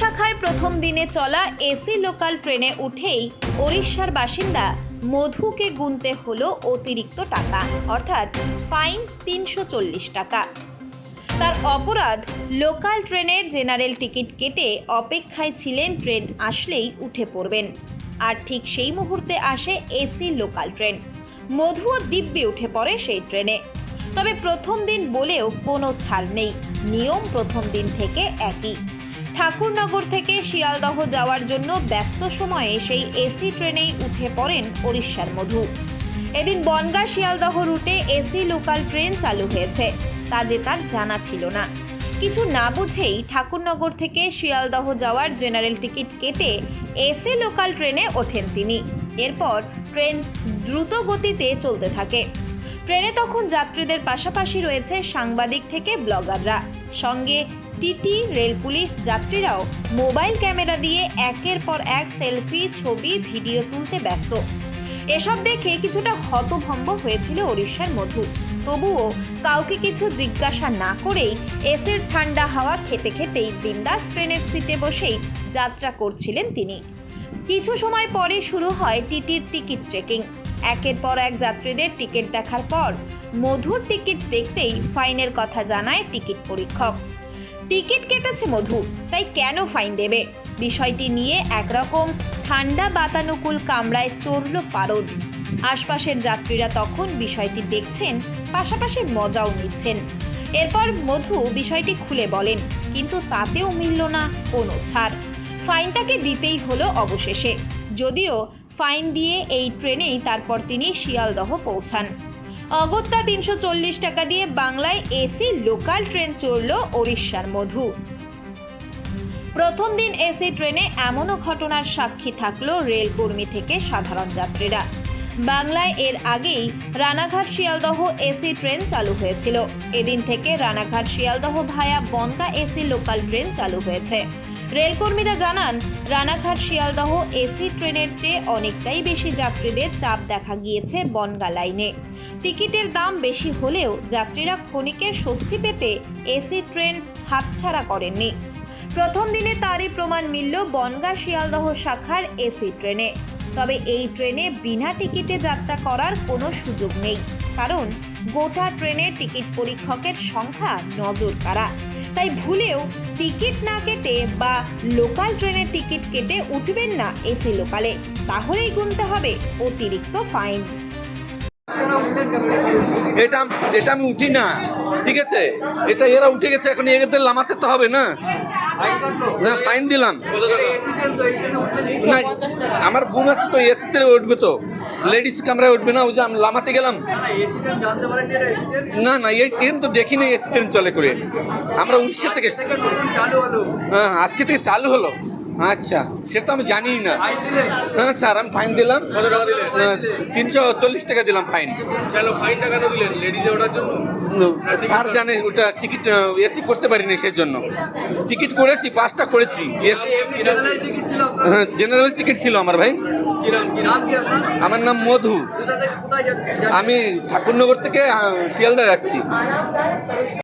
শাখায় প্রথম দিনে চলা এসি লোকাল ট্রেনে উঠেই ওড়িশার বাসিন্দা মধুকে গুনতে হলো অতিরিক্ত টাকা, অর্থাৎ ফাইন তিনশো চল্লিশ টাকা। তার অপরাধ, লোকাল ট্রেনের জেনারেল টিকিট কেটে অপেক্ষায় ছিলেন ট্রেন আসলেই উঠে পড়বেন। আর ঠিক সেই মুহূর্তে আসে এসি লোকাল ট্রেন। মধুও দিব্যে উঠে পড়ে সেই ট্রেনে। তবে প্রথম দিন বলেও কোনো ছাড় নেই। নিয়ম প্রথম দিন থেকে একই। ঠাকুরনগর থেকে শিয়ালদহ যাওয়ার জন্য ব্যস্ত সময়ে সেই এসি ট্রেনেই উঠে পড়েন ওড়িশার মধু। এদিন বনগা শিয়ালদহ রুটে এসি লোকাল ট্রেন চালু হয়েছে। তা যে তার জানা ছিল না। কিছু না বুঝেই ঠাকুরনগর থেকে শিয়ালদহ যাওয়ার জেনারেল টিকিট কেটে এসি লোকাল ট্রেনে ওঠেন তিনি। এরপর ট্রেন দ্রুত গতিতে চলতে থাকে। ট্রেনে তখন যাত্রীদের পাশাপাশি রয়েছে সাংবাদিক থেকে ব্লগাররা। সঙ্গে টিটি, রেল পুলিশ, যাত্রীরাও মোবাইল ক্যামেরা দিয়ে একের পর এক সেলফি, ছবি, ভিডিও তুলতে ব্যস্ত। এসব দেখে কিছুটা হতভম্ব হয়েছিল ওড়িশার মধু। তবুও কাউকে কিছু জিজ্ঞাসা না করেই এসির ঠান্ডা হাওয়া খেতে খেতেই বিন্দাস ট্রেনের সিটে বসেই যাত্রা করছিলেন তিনি। কিছু সময় পরে শুরু হয় টিটির টিকিট চেকিং। একের পর এক যাত্রীদের টিকিট দেখার পর মধুর টিকিট দেখতেই ফাইনের কথা জানায় টিকিট পরীক্ষক। টিকিট কেটেছে মধু, তাই কেন ফাইন দেবে? বিষয়টি নিয়ে একরকম ঠান্ডা বাতানুকূল কামরায় চড়ল পারদ। আশপাশের যাত্রীরা তখন বিষয়টি দেখছেন, পাশাপাশি মজাও নিচ্ছেন। এরপর মধু বিষয়টি খুলে বলেন, কিন্তু তাতেও মিলল না কোনো ছাড়। ফাইনটাকে দিতেই হলো অবশেষে। যদিও ফাইন দিয়ে এই ট্রেনেই তারপর তিনি শিয়ালদহ পৌঁছান। অগত্যা তিনশো চল্লিশ টাকা দিয়ে বাংলায় এসি, লোকাল ট্রেন চড়ল ওড়িশার মধু। প্রথম দিন এসি ট্রেনে এমনও ঘটনার সাক্ষী থাকল রেলকর্মী থেকে সাধারণ যাত্রীরা। বাংলায় এর আগেই রানাঘাট শিয়ালদহ এসি ট্রেন চালু হয়েছিল। এদিন থেকে Ranaghat Sealdah via Bongaon AC local train চালু হয়েছে। রেলকর্মীরা জানান, রানাঘাট, শিয়ালদহ এসি ট্রেনের চেয়ে অনেকটাই বেশি যাত্রীদের চাপ দেখা গিয়েছে বনগা লাইনে। টিকিটের দাম বেশি হলেও যাত্রীরা ক্ষণিকের স্বস্তি পেতে এসি ট্রেন হাতছাড়া করেননি। প্রথম দিনে তারই প্রমাণ মিলল বনগা, শিয়ালদহ শাখার এসি ট্রেনে। তবে এই ট্রেনে বিনা টিকিটে যাত্রা করার কোনো সুযোগ নেই। কারণ গোটা ট্রেনে টিকিট পরীক্ষকের সংখ্যা নজর কাড়া তাই ভুলেও টিকিট না কেটে বা লোকাল ট্রেনের টিকিট কেটে উঠবেন না এসি লোকালে। তাহলেই গুনতে হবে অতিরিক্ত ফাইন। এটা এটা আমি উঠি না ঠিক আছে? এটা এরা উঠে গেছে এখন এদের লামাতে তো হবে না। না ফাইন দিলাম। না আমার বোন আছে তো এসিতে উঠবে তো। লেডিস কামরায় উঠবে না ওই যে আমি লামাতে গেলাম। না না এই ট্রেন তো দেখিনি এসি ট্রেন চলে করে। আমরা উড়িষ্যা থেকে এসেছি। হ্যাঁ আজকে থেকে চালু হলো। আচ্ছা সেটা তো আমি জানি না। হ্যাঁ স্যার আমি ফাইন দিলাম। তিনশো চল্লিশ টাকা দিলাম ফাইন স্যার জানে ওটা টিকিট এসি করতে পারিনি সেই জন্য টিকিট করেছি পাঁচটা করেছি। হ্যাঁ জেনারেল টিকিট ছিল আমার ভাই। আমার নাম মধু। আমি ঠাকুরনগর থেকে শিয়ালদা যাচ্ছি।